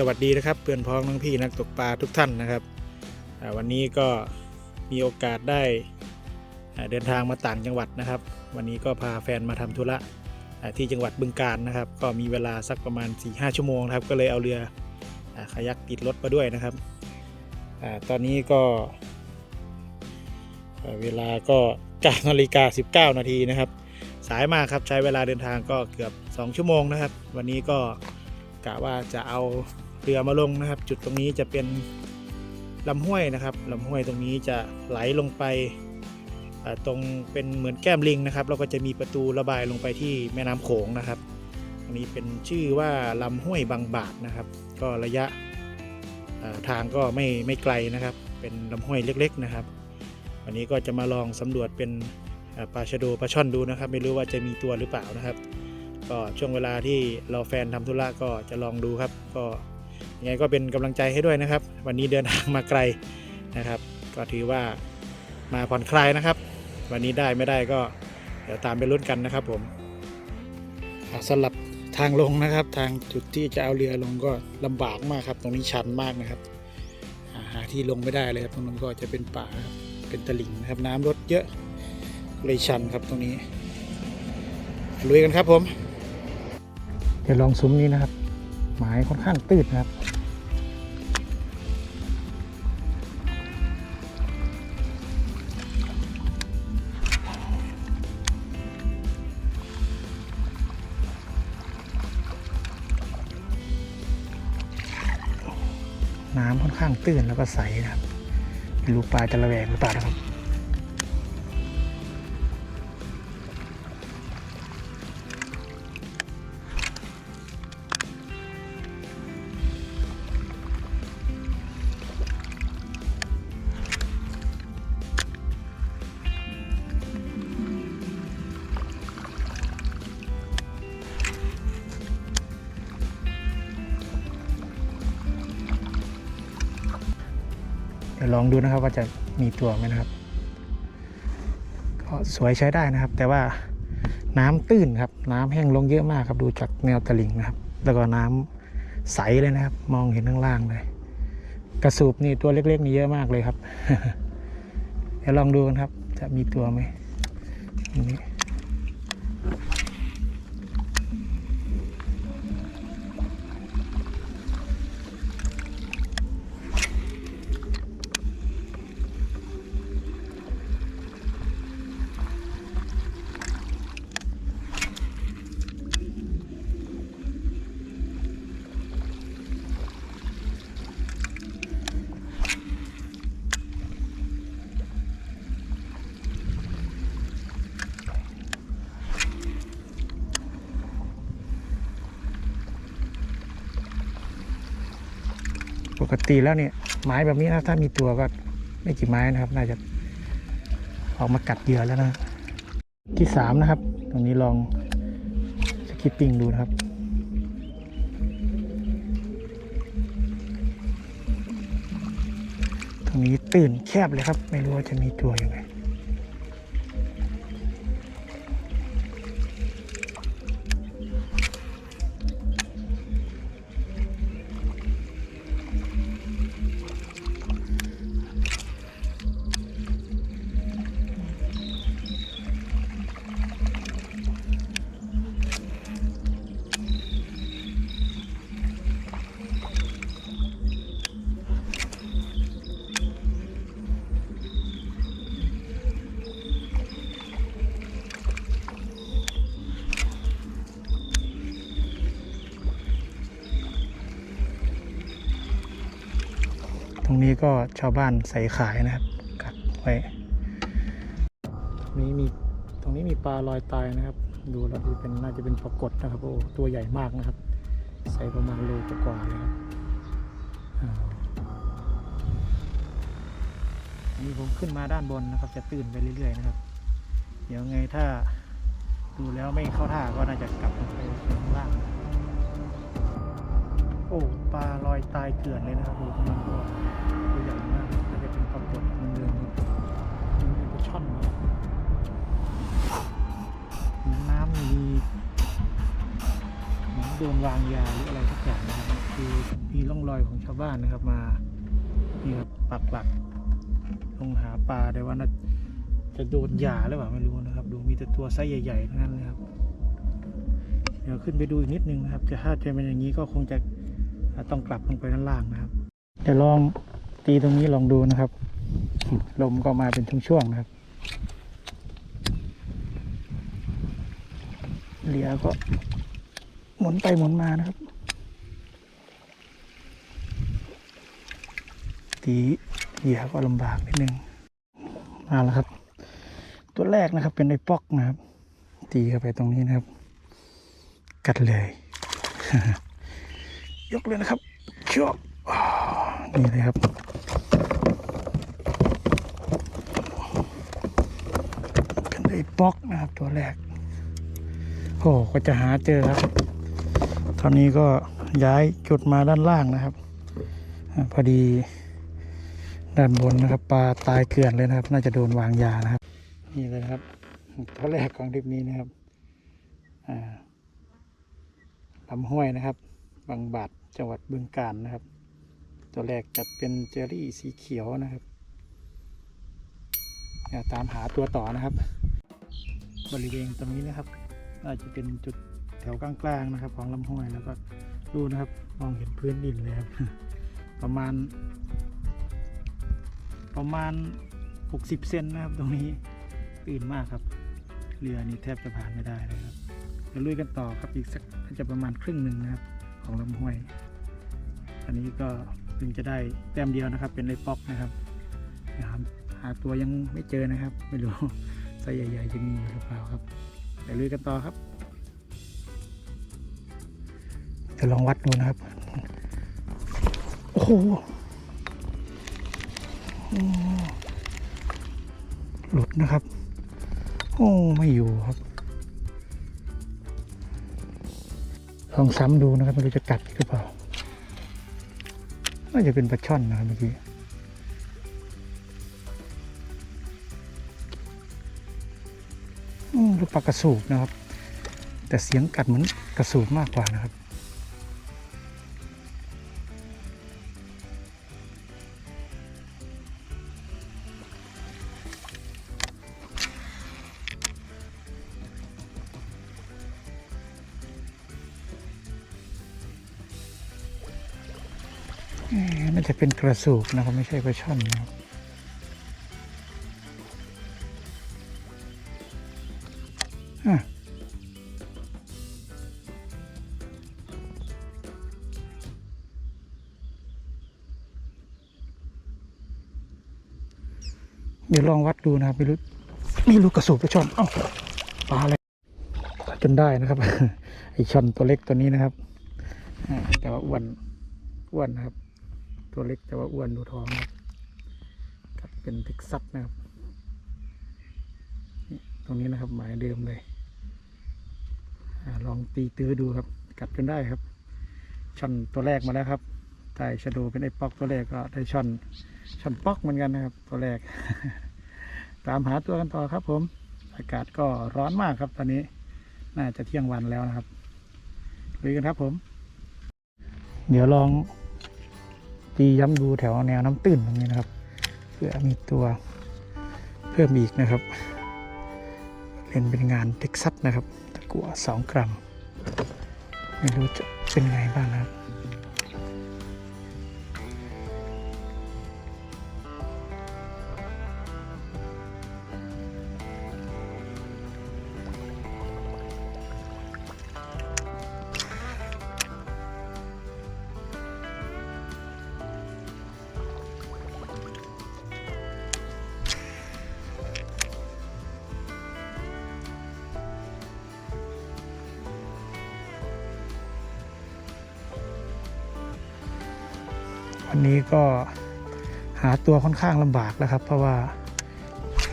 สวัสดีนะครับเพื่อนพ้องน้องพี่นักตกปลาทุกท่านนะครับวันนี้ก็มีโอกาสได้เดินทางมาต่างจังหวัดนะครับ วันนี้ก็พาแฟนมาทำธุระที่จังหวัดบึงกาฬนะครับ ก็มีเวลาสักประมาณ 4-5 ชั่วโมงครับก็เลยเอาเรืออาคายักติดรถมาด้วยนะครับอตอนนี้ก็เวลาก็9นาฬิกา 19 นาทีนะครับ สายมากครับใช้เวลาเดินทางก็เกือบ 2 ชั่วโมงนะครับ วันนี้ก็กะว่าจะเอา เรือมาลงนะครับ จุดตรงนี้จะเป็นลำห้วยนะครับลำห้วยตรงนี้จะไหลลงไปตรงเป็นเหมือนแก้มลิงนะครับแล้วก็จะมีประตูระบายลงไปที่แม่น้ำโขงนะครับตรงนี้เป็นชื่อว่าลำห้วยบางบาทนะครับ ก็ระยะทางก็ไม่ไม่ไกลนะครับ เป็นลำห้วยเล็ก ๆนะครับ วันนี้ก็จะมาลองสำรวจเป็นปลาชะโดปลาช่อนดูนะครับ ไม่รู้ว่าจะมีตัวหรือเปล่านะครับ ก็ช่วงเวลาที่เราแฟนทำธุระก็จะลองดูครับ ก็ ยังไงก็เป็นกำลังใจให้ด้วยนะครับ วันนี้เดินทางมาไกลนะครับ ก็ถือว่ามาผ่อนคลายนะครับ วันนี้ได้ไม่ได้ก็เดี๋ยวตามไปลุ้นกันนะครับ ผมสำหรับทางลงนะครับ ทางจุดที่จะเอาเรือลงก็ลำบากมากครับ ตรงนี้ชันมากนะครับหาที่ลงไม่ได้เลยครับตรงนั้นก็จะเป็นป่าเป็นตลิ่งนะครับ น้ำลดเยอะเลยชันครับตรงนี้ลุยกันครับผมเดี๋ยวลองซุ้มนี้นะครับ หมายค่อนข้างตื้นนะครับ อนข้างตื้นแล้วก็ใสนะครับไม่รู้ปลาจะระแวงหรือเปล่านะครับ ยวลองดูนะครับว่าจะมีตัวไหมนะครับ ก็สวยใช้ได้นะครับ แต่ว่าน้ำตื้นครับ น้ำแห้งลงเยอะมากครับดูจากแนวตลิ่งนะครับ แล้วก็น้ำใสเลยนะครับ มองเห็นข้างล่างเลย กระสูบนี่ตัวเล็กๆนี่เยอะมากเลยครับ เดี๋ยวลองดูกันครับ จะมีตัวไหมอัน ปกติแล้วเนี่ยไม้แบบนี้นะถ้ามีตัวก็ไม่กี่ไม้นะครับ น่าจะออกมากัดเหยื่อแล้วนะที่สามนะครับ ตรงนี้ลองสกิปปิ้งดูนะครับตรงนี้ตื่นแคบเลยครับ ไม่รู้ว่าจะมีตัวอยู่ไหม รงนี้ก็ชาวบ้านใส่ขายนะครับกัดไว้ตรงนี้มีตรงนี้มีปลาลอยตายนะครับ ดูแล้วดูเป็นน่าจะเป็นปลากดนะครับโอ้ตัวใหญ่มากนะครับ ใส่ประมาณโลกว่าเลยครับอ่าอันนี้ผมขึ้นมาด้านบนนะครับ จะตื่นไปเรื่อยๆนะครับ เดี๋ยวไงถ้าดูแล้วไม่เข้าท่าก็น่าจะกลับลงไปข้างล่าง อ้ปลาลอยตายเกลื่อนเลยนะครับดูตรงนั้นก็ตัวใหญ่มากน่าจะเป็นปลากดมันเรืองๆครับมันเป็นปลาช่อนมาน้ำมีเหมือนโดนวางยาหรืออะไรสักอย่างนะครับคือมีร่องรอยของชาวบ้านนะครับมานี่ครับปักหลักลงหาปลาแต่ว่าน่าจะโดนยาหรือเปล่าไม่รู้นะครับ ดูมีแต่ตัวไซส์ใหญ่ๆทั้งนั้นเลยครับเดี๋ยวขึ้นไปดูอีกนิดนึงนะครับ จะถ้าจะเป็นอย่างนี้ก็คงจะ ต้องกลับลงไปด้านล่างนะครับเดี๋ยวลองตีตรงนี้ลองดูนะครับ ลมก็มาเป็นช่วงๆนะครับเหลียก็หมุนไปหมุนมานะครับ ตีเหลียก็ลำบากนิดนึงมาแล้วครับ ตัวแรกนะครับเป็นไอ้ป๊อกนะครับ ตีเข้าไปตรงนี้นะครับ กัดเลย ยกเลยนะครับชอบอ้าวนี่เลยครับกันไอ้ป๊อกนะครับตัวแรกโอ้ก็จะหาเจอครับตอนนี้ก็ย้ายจุดมาด้านล่างนะครับพอดีด้านบนนะครับปลาตายเกลื่อนเลยนะครับ น่าจะโดนวางยานะครับ นี่เลยครับตัวแรกของทริปนี้นะครับลำห้วยนะครับ บางบาด จังหวัดบึงกาฬนะครับ ตัวแรกจะเป็นเจอรี่สีเขียวนะครับตามหาตัวต่อนะครับ บริเวณตรงนี้นะครับ อาจจะเป็นจุดแถวกลางๆนะครับ ของลำห้วยแล้วก็ดูนะครับ มองเห็นพื้นดินเลยครับ ประมาณ ประมาณ 60 เซนนะครับ ตรงนี้ตื่นมากครับ เรือนี่แทบจะผ่านไม่ได้เลยครับเดี๋ยวลุยกันต่อครับอีกสักน่าจะประมาณครึ่งหนึ่งนะครับ ของลำห้วย อันนี้ก็เพิ่งจะได้แต้มเดียวนะครับ เป็นไอป๊อกนะครับนะครับ หาตัวยังไม่เจอนะครับ ไม่รู้ไซส์ใหญ่ ๆ จะมีหรือเปล่าครับเดี๋ยวลุยกันต่อครับ จะลองวัดดูนะครับ โอ้โหหลุดนะครับ โอ้ไม่อยู่ครับลองซ้ำดูนะครับไม่รู้จะกัดหรือเปล่า น่าจะเป็นปลาช่อนนะครับเมื่อกี้ลูกปลากระสูบนะครับ แต่เสียงกัดเหมือนกระสูบมากกว่านะครับ น่าจะเป็นกระสูบนะครับไม่ใช่ปลาช่อนนะครับเดี๋ยวลองวัดดูนะครับไม่รู้ไม่รู้กระสูบปลาช่อนเอ้าปลาอะไรจนได้นะครับไอช่อนตัวเล็กตัวนี้นะครับแต่ว่าอ้วนอ้วนนะครับ ตัวเล็กแต่ว่าอ้วนดูท้องครับกัดเป็นท็กซัสนะครับตรงนี้นะครับหมายเดิมเลยอลองตีตื้อดูครับ กัดจนได้ครับช่อนตัวแรกมาแล้วครับได้ชะโดเป็นไอ้ป๊อกตัวแรกก็ได้ช่อนช่อนป๊อกเหมือนกันนะครับ ตัวแรก ตามหาตัวกันต่อครับ ผม อากาศก็ร้อนมากครับ ตอนนี้น่าจะเที่ยงวันแล้วนะครับลุยกันครับผม เดี๋ยวลอง ตีย้ำดูแถวแนวน้ำตื้นตรงนี้นะครับ เพื่อมีตัวเพิ่มอีกนะครับ เล่นเป็นงานเท็กซัสนะครับตะกั่ว2กรัม ไม่รู้จะเป็นไงบ้างนะครับ วันนี้ก็หาตัวค่อนข้างลำบากแล้วครับ เพราะว่า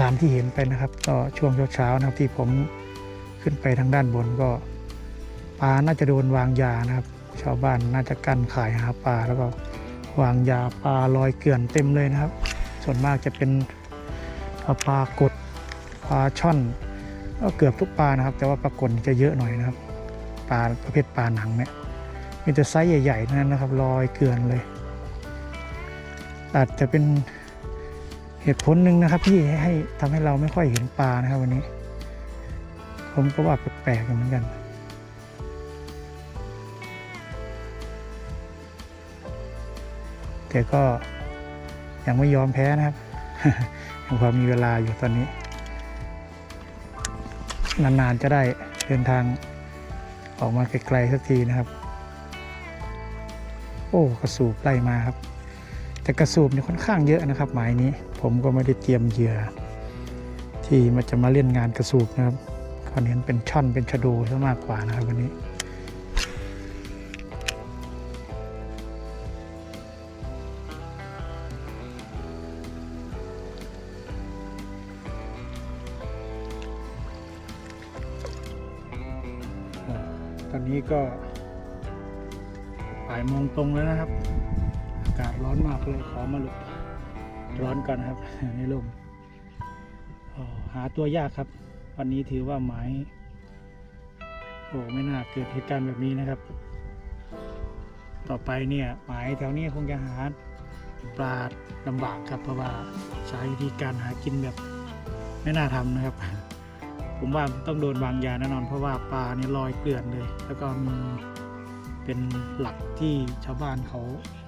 ตามที่เห็นไปนะครับก็ช่วงเช้าๆนะครับที่ผมขึ้นไปทางด้านบนก็ปลาน่าจะโดนวางยานะครับ ชาวบ้านน่าจะกั้นขายหาปลาแล้วก็วางยาปลาลอยเกลื่อนเต็มเลยนะครับ ส่วนมากจะเป็นปลากดปลาช่อนก็เกือบทุกปลานะครับ แต่ว่าปลากดจะเยอะหน่อยนะครับ ปลาประเภทปลาหนังเนี่ยมีแต่ไซส์ใหญ่ๆนั้นนะครับลอยเกลื่อนเลย อาจจะเป็นเหตุผลหนึ่งนะครับที่ให้ทำให้เราไม่ค่อยเห็นปลานะครับ วันนี้ ผมก็ว่าแปลกๆอยู่เหมือนกันแต่ก็ยังไม่ยอมแพ้นะครับยังพอมีเวลาอยู่ตอนนี้ นานๆจะได้เดินทางออกมาไกลๆสักทีนะครับ โอ้กระสูบไล่มาครับ แต่กระสูบนี่ค่อนข้างเยอะนะครับ หมายนี้ผมก็ไม่ได้เตรียมเหยื่อ ที่มันจะมาเล่นงานกระสูบนะครับก็เน้นเป็นช่อนเป็นชะโดซะมากกว่านะครับวันนี้ตอนนี้ก็บ่ายโมงตรงแล้วนะครับากาศร้อนมากเลยขอมาหลบร้อนก่อนครับในร่มหาตัวยากครับ วันนี้ถือว่าหมายโอ้ไม่น่าเกิดเหตุการณ์แบบนี้นะครับ ต่อไปเนี่ยหมายแถวนี้คงจะหาปลาลำบากครับเพราะว่าใช้วิธีการหากินแบบไม่น่าทำนะครับ ผมว่าต้องโดนวางยาแน่นอน เพราะว่าปลาเนี่ยลอยเกลื่อนเลย แล้วก็มี เป็นหลักที่ชาวบ้านเขา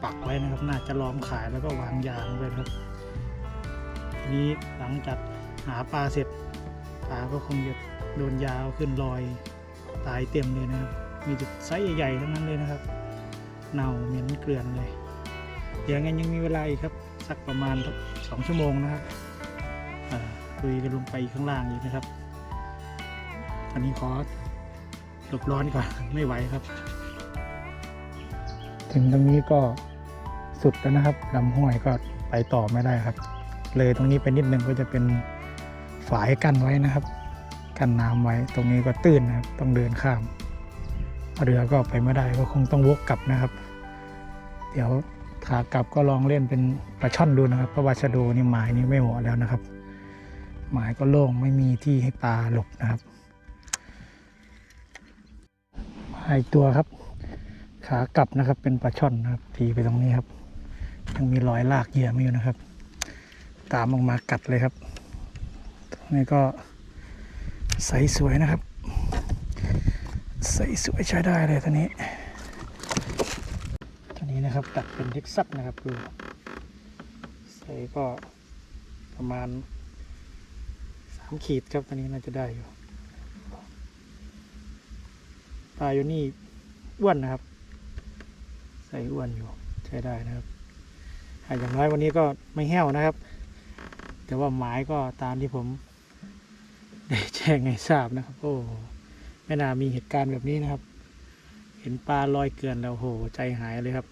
ปักไว้นะครับ น่าจะล้อมขายแล้วก็วางยางไปครับ ทีนี้หลังจากหาปลาเสร็จปลาก็คงจะโดนยาเอาขึ้นลอยตายเต็มเลยนะครับ มีแต่ไซส์ใหญ่ๆทั้งนั้นเลยนะครับ เน่าเหม็นเกลื่อนเลย เดี๋ยวงั้นยังมีเวลาอีกครับ สักประมาณสองชั่วโมงนะครับคุยกันลงไปข้างล่างอีกนะครับ อันนี้ขอหลบร้อนก่อนไม่ไหวครับ ถึงตรงนี้ก็สุดแล้วนะครับลำห้วยก็ไปต่อไม่ได้ครับ เลยตรงนี้ไปนิดนึงก็จะเป็นฝายกั้นไว้นะครับ กั้นน้ำไว้ตรงนี้ก็ตื้นนะครับ ต้องเดินข้าม เรือก็ไปไม่ได้ก็คงต้องวกกลับนะครับ เดี๋ยวขากลับก็ลองเล่นเป็นปลาช่อนดูนะครับเพราะว่าชะโดนี่หมายนี่ไม่เหมาะแล้วนะครับ หมายก็โล่งไม่มีที่ให้ปลาหลบนะครับมาอีกตัวครับากลับนะครับ เป็นปลาช่อนนะครับทีไปตรงนี้ครับ ยังมีรอยลากเหยื่อมาอยู่นะครับ ตามออกมากัดเลยครับตรงนี้ก็ใสสวยนะครับ ใสสวยใช้ได้เลยตัวนี้ตัวนี้นะครับตัดเป็นเท็กซัสนะครับดูใสก็ประมาณสามขีดครับตัวนี้น่าจะได้อยู่ปลาอยู่นี่อ้วนนะครับ ใส่อ้วนอยู่ใช้ได้นะครับอะอย่างน้อยวันนี้ก็ไม่แห้วนะครับ แต่ว่าหมายก็ตามที่ผม ได้แจ้งให้ทราบนะครับ โอ้ไม่น่ามีเหตุการณ์แบบนี้นะครับ เห็นปลาลอยเกลื่อนแล้วโหใจหายเลยครับ